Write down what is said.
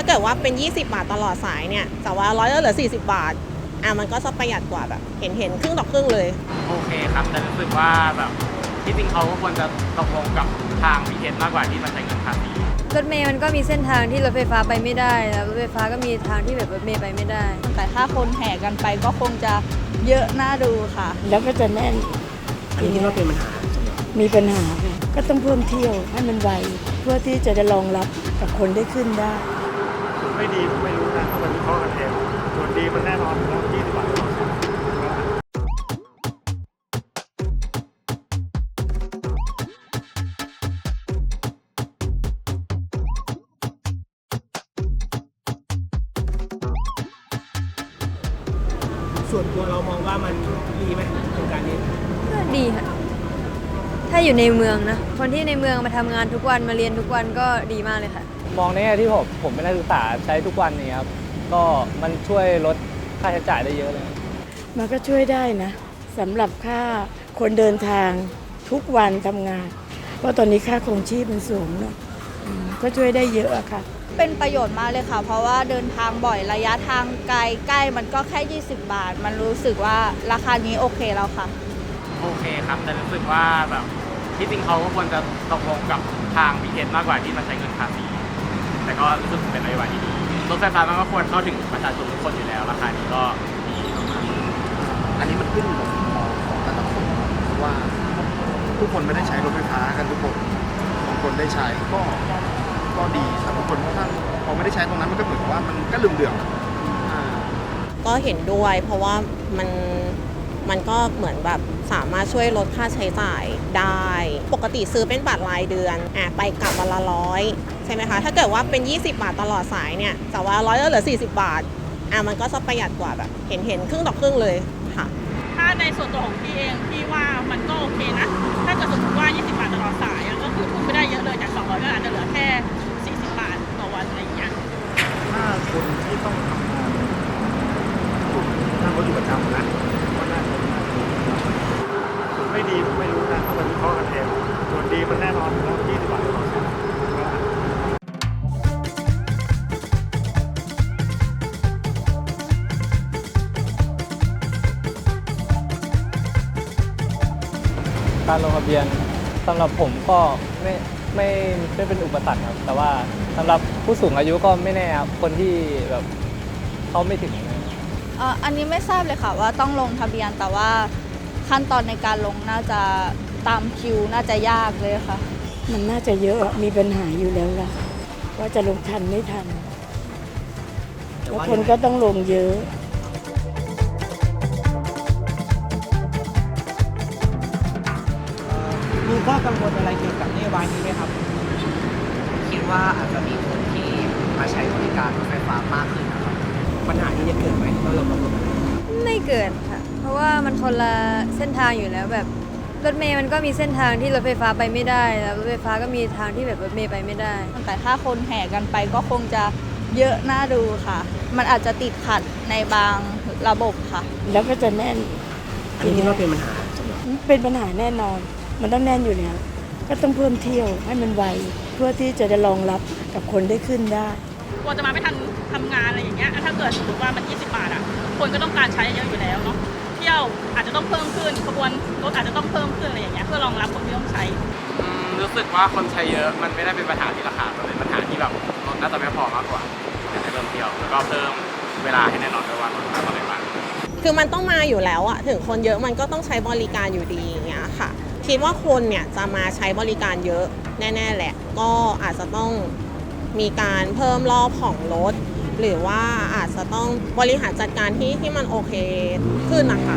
ถ้าเกิดว่าเป็น 20 บาทตลอดสายเนี่ยแต่ว่าร้อยก็เหลือ 40 บาท อะมันก็จะประหยัดกว่าแบบ เห็นเห็นครึ่งต่อครึ่งเลย โอเคครับ แต่รู้สึกว่าแบบที่จริงเขาก็ควรจะตกลงกับทางพีเอสมากกว่าที่มาใช้เงินภาษีรถเมย์มันก็มีเส้นทางที่รถไฟฟ้าไปไม่ได้แล้วรถไฟฟ้าก็มีทางที่แบบรถเมย์ไปไม่ได้ แต่ถ้าคนแห่กันไปก็คงจะเยอะน่าดูค่ะ แล้วก็จะแน่น อันนี้คิดว่าเป็นปัญหา มีปัญหาค่ะก็ต้องเพิ่มเที่ยวให้มันไว เพื่อที่จะได้รองรับกับคนได้ขึ้นได้ ไม่ดีผมไม่รู้นะต้องไปวิเคราะห์กันเองส่วนดีมันแน่นอนอยู่แล้ว20บาทต่อสายส่วนตัวเรามองว่ามันดีไหมโครงการนี้ก็ดีค่ะ ถ้าอยู่ในเมืองนะ คนที่ในเมืองมาทำงานทุกวันมาเรียนทุกวันก็ดีมากเลยค่ะ มองในแง่ที่ผมผมเป็นนักศึกษาใช้ทุกวันนี้ครับ ก็มันช่วยลดค่าใช้จ่ายได้เยอะเลย มันก็ช่วยได้นะสำหรับค่าคนเดินทางทุกวันทำงาน เพราะตอนนี้ค่าครองชีพมันสูงเนาะอืมก็ช่วยได้เยอะอะค่ะ เป็นประโยชน์มากเลยค่ะ เพราะว่าเดินทางบ่อยระยะทางไกลใกล้มันก็แค่ 20 บาท มันรู้สึกว่าราคานี้โอเคแล้วค่ะ โอเคครับ แต่รู้สึกว่าแบบที่จริงเขาก็ควรจะตกลงกับทางพีเอสมากกว่าที่มาใช้เงินภาษี แต่ก็รู้สึกเป็นนโยบายที่ดีรถไฟฟ้ามันก็ควรเข้าถึงประชาชนทุกคนอยู่แล้วราคานี้ก็ดีมากๆอันนี้มันขึ้นอยู่กับของของแต่ละคนว่าทุกคนไม่ได้ใช้รถไฟฟ้ากันทุกคนบางคนได้ใช้ก็ก็ดีแต่บางคนถ้าพอไม่ได้ใช้ตรงนั้นมันก็เหมือนกับว่ามันก็ลืมเดือดก็เห็นด้วยเพราะว่ามัน มันก็เหมือนแบบสามารถช่วยลดค่าใช้จ่ายได้ ปกติซื้อเป็นบัตรรายเดือนอะไปกลับวันละร้อยใช่ไหมคะ ถ้าเกิดว่าเป็น 20 บาทตลอดสายเนี่ยแต่ว่าร้อยแล้วเหลือ 40 บาทอะมันก็จะประหยัดกว่าแบบเห็นเห็นครึ่งต่อครึ่งเลยค่ะ ถ้าในส่วนตัวของพี่เองพี่ว่ามันก็ ดีไม่รู้นะต้องไปวิเคราะห์กันเองส่วนดีมันแน่นอนอยู่แล้ว20บาทต่อสายการลงทะเบียนสำหรับผมก็ไม่ไม่ไม่เป็นอุปสรรคครับ แต่ว่าสำหรับผู้สูงอายุก็ไม่แน่ครับคนที่แบบเขาไม่ถึง เอ่ออันนี้ไม่ทราบเลยค่ะว่าต้องลงทะเบียนแต่ว่า ขั้นตอนในการลงน่าจะตามคิวน่าจะยากเลยค่ะ มันน่าจะเยอะอะมีปัญหาอยู่แล้วล่ะ ว่าจะลงทันไม่ทันแต่แล้วว่าคนก็ต้องลงเยอะมีข้อกังวลอะไรเกี่ยวกับนโยบายนี้ไหมครับ คิดว่าอาจจะมีคนที่มาใช้บริการรถไฟฟ้ามากขึ้นนะครับ ปัญหานี้จะเกิดไหมถ้าเรากำหนดไม่เกิดค่ะเพ ราะว่ามันคนละเส้นทางอยู่แล้วแบบรถเมย์มันก็มีเส้นทางที่รถไฟฟ้าไปไม่ได้ แล้วรถไฟฟ้าก็มีทางที่แบบรถเมย์ไปไม่ได้ แต่ถ้าคนแห่กันไปก็คงจะเยอะน่าดูค่ะ มันอาจจะติดขัดในบางระบบค่ะ แล้วก็จะแน่นอันนี้คิดว่าเป็นปัญหาสำหรับเป็นปัญหาแน่นอน มันต้องแน่นอยู่แล้วก็ต้องเพิ่มเที่ยวให้มันไวเพื่อที่จะได้รองรับกับคนได้ขึ้นได้กลัวจะมาไม่ทันทำงานอะไรอย่างเงี้ยถ้าเกิดสมมติว่ามัน 20 บาทอะคนก็ต้องการใช้เยอะอยู่แล้วเนาะ นขบวนรถอาจจะต้องเพิ่มขึ้นอะไรอย่างเงี้ยเพื่อรองรับคนที่ต้องใช้ อืมรู้สึกว่าคนใช้เยอะมันไม่ได้เป็นปัญหาที่ราคามันเป็นปัญหาที่แบบรถน่าจะไม่พอมากกว่าอยากให้เริ่มเที่ยวแล้วก็เพิ่มเวลาให้แน่นอนด้วยว่ารถมาเท่าไหร่บ้างคือมันต้องมาอยู่แล้วอะถึงคนเยอะมันก็ต้องใช้บริการอยู่ดีอย่างเงี้ยค่ะ คิดว่าคนเนี่ยจะมาใช้บริการเยอะแน่ ๆ แหละ ก็อาจจะต้องมีการเพิ่มรอบของรถ หรือว่าอาจจะต้องบริหารจัดการที่ที่มันโอเคขึ้นนะคะ